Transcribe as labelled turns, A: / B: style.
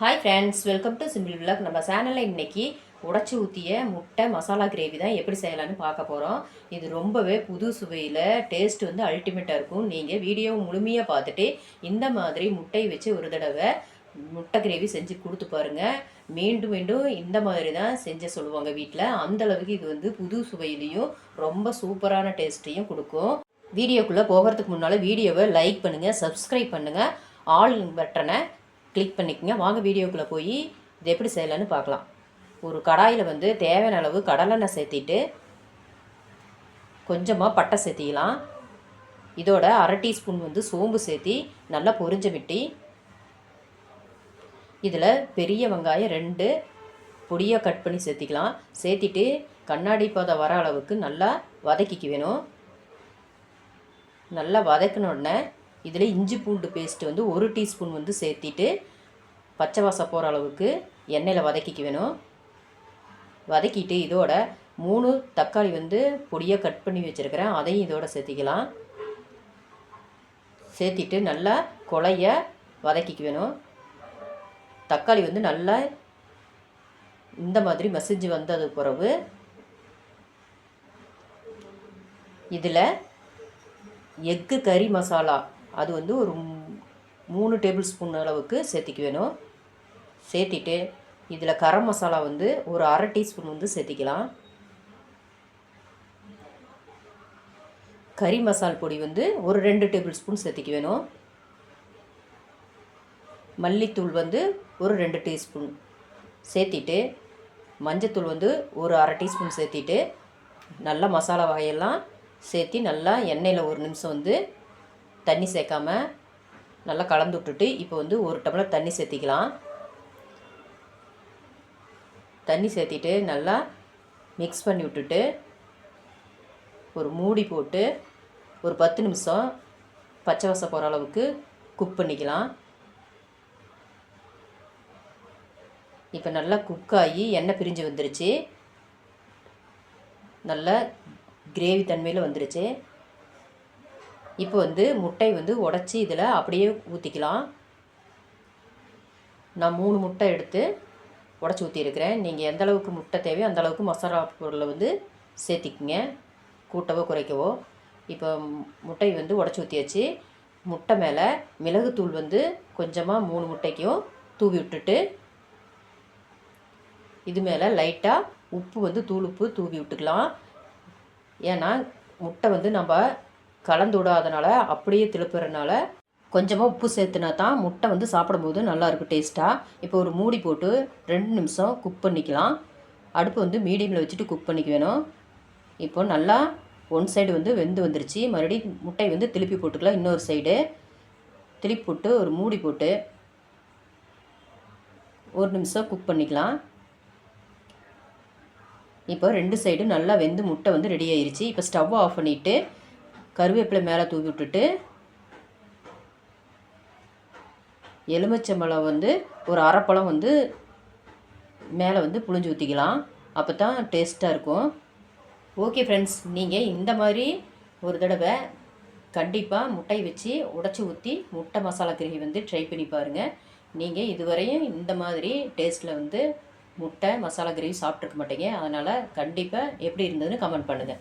A: Hi friends welcome to simple vlog நம்ம சேனலில் இன்னைக்கு உடச்சி ஊற்றிய முட்டை மசாலா கிரேவி தான் எப்படி செய்யலான்னு பார்க்க போகிறோம் இது ரொம்பவே புது சுவையில் டேஸ்ட் வந்து அல்டிமேட்டாக இருக்கும். நீங்கள் வீடியோ முழுமையாக பார்த்துட்டு இந்த மாதிரி முட்டை வச்சு ஒரு தடவை முட்டை கிரேவி செஞ்சு கொடுத்து பாருங்கள் மீண்டும் மீண்டும் இந்த மாதிரி தான் செஞ்ச சொல்லுவாங்க வீட்டில் அந்த அளவுக்கு இது வந்து புது சுவையிலையும் ரொம்ப சூப்பரான டேஸ்ட்டையும் கொடுக்கும். வீடியோக்குள்ளே போகிறதுக்கு முன்னால் வீடியோவை லைக் பண்ணுங்கள் சப்ஸ்கிரைப் பண்ணுங்கள் ஆல் பட்டனை கிளிக் பண்ணிக்கங்க. வாங்க வீடியோக்குள்ளே போய் இது எப்படி செய்யலான்னு பார்க்கலாம். ஒரு கடாயில் வந்து தேவையான அளவு கடலெண்ணெய் சேர்த்திட்டு கொஞ்சமாக பட்டை சேர்த்திக்கலாம். இதோட அரை டீஸ்பூன் வந்து சோம்பு சேர்த்தி நல்லா பொரிஞ்ச விட்டி இதில் பெரிய வெங்காயம் ரெண்டு பொடியாக கட் பண்ணி சேர்த்திக்கலாம். சேர்த்திட்டு கண்ணாடி பாதை வர அளவுக்கு நல்லா வதக்கிக்க வேணும். நல்லா வதக்கின உடனே இதில் இஞ்சி பூண்டு பேஸ்ட்டு வந்து ஒரு டீஸ்பூன் வந்து சேர்த்திட்டு பச்சை வாசம் போகிற அளவுக்கு எண்ணெயில் வதக்கிக்க வேணும். வதக்கிட்டு இதோட மூணு தக்காளி வந்து பொடியாக கட் பண்ணி வச்சுருக்கிறேன். அதையும் இதோட சேர்த்திக்கலாம். சேர்த்திட்டு நல்லா கொலைய வதக்கிக்க வேணும். தக்காளி வந்து நல்லா இந்த மாதிரி மசிஞ்சு வந்தது பிறகு இதில் எக்கு கறி மசாலா அது வந்து ஒரு மூணு டேபிள் ஸ்பூன் அளவுக்கு சேர்த்திக்க வேணும். சேர்த்திட்டு இதில் கரம் மசாலா வந்து ஒரு அரை டீஸ்பூன் வந்து சேர்த்திக்கலாம். கறி மசால் பொடி வந்து ஒரு ரெண்டு டேபிள் ஸ்பூன் சேர்த்திக்க வேணும். மல்லித்தூள் வந்து ஒரு ரெண்டு டீஸ்பூன் சேர்த்திட்டு மஞ்சத்தூள் வந்து ஒரு அரை டீஸ்பூன் சேர்த்திட்டு நல்லா மசாலா வகையெல்லாம் சேர்த்தி நல்லா எண்ணெயில் ஒரு நிமிஷம் வந்து தண்ணி சேர்க்காம நல்லா கலந்து விட்டுட்டு இப்போ வந்து ஒரு டம்ளர் தண்ணி சேர்த்திக்கலாம். தண்ணி சேர்த்திட்டு நல்லா மிக்ஸ் பண்ணி விட்டுட்டு ஒரு மூடி போட்டு ஒரு பத்து நிமிஷம் பச்சை வாசம் போகிற அளவுக்கு குக் பண்ணிக்கலாம். இப்போ நல்லா குக் ஆகி எண்ணெய் பிரிஞ்சு வந்துருச்சு. நல்லா கிரேவி தன்மையில் வந்துருச்சு. இப்போ வந்து முட்டை வந்து உடச்சி இதில் அப்படியே ஊற்றிக்கலாம் நான் மூணு முட்டை எடுத்து உடச்சி ஊற்றிருக்கிறேன் நீங்கள் எந்த அளவுக்கு முட்டை தேவையோ அந்த அளவுக்கு மசாலா பொருளை வந்து சேர்த்திக்கிங்க. கூட்டவோ குறைக்கவோ. இப்போ முட்டை வந்து உடச்சி ஊற்றியாச்சு முட்டை மேலே மிளகுத்தூள் வந்து கொஞ்சமாக மூணு முட்டைக்கும் தூவி விட்டுட்டு இது மேலே லைட்டாக உப்பு வந்து தூள் உப்பு தூவி விட்டுக்கலாம். ஏன்னா முட்டை வந்து நம்ம கலந்து விடாதனால அப்படியே திருப்புறதுனால கொஞ்சமாக உப்பு சேர்த்துனா தான் முட்டை வந்து சாப்பிடும்போது நல்லாயிருக்கும் டேஸ்ட்டாக இப்போ ஒரு மூடி போட்டு ரெண்டு நிமிஷம் குக் பண்ணிக்கலாம். அடுப்பு வந்து மீடியமில் வச்சுட்டு குக் பண்ணிக்க வேணும். இப்போ நல்லா ஒன் சைடு வந்து வெந்து வந்துருச்சு. மறுபடியும் முட்டை வந்து திருப்பி போட்டுக்கலாம் இன்னொரு சைடு. திருப்பி போட்டு ஒரு மூடி போட்டு ஒரு நிமிஷம் குக் பண்ணிக்கலாம். இப்போ ரெண்டு சைடு நல்லா வெந்து முட்டை வந்து ரெடி ஆயிடுச்சு இப்போ ஸ்டவ் ஆஃப் பண்ணிவிட்டு கருவேப்பிலை மேலே தூவி விட்டுட்டு எலுமிச்சம்பழம் வந்து ஒரு அரைப்பழம் வந்து மேலே வந்து புழிஞ்சு ஊற்றிக்கலாம் அப்போ தான் டேஸ்ட்டாக இருக்கும். ஓகே ஃப்ரெண்ட்ஸ் நீங்கள் இந்த மாதிரி ஒரு தடவை கண்டிப்பாக முட்டை வச்சு உடச்சி ஊற்றி முட்டை மசாலா கிரேவி வந்து ட்ரை பண்ணி பாருங்கள் நீங்கள் இதுவரையும் இந்த மாதிரி டேஸ்ட்டில் வந்து முட்டை மசாலா கிரேவி சாப்பிட்ருக்க மாட்டீங்க. அதனால் கண்டிப்பாக எப்படி இருந்ததுன்னு கமெண்ட் பண்ணுங்கள்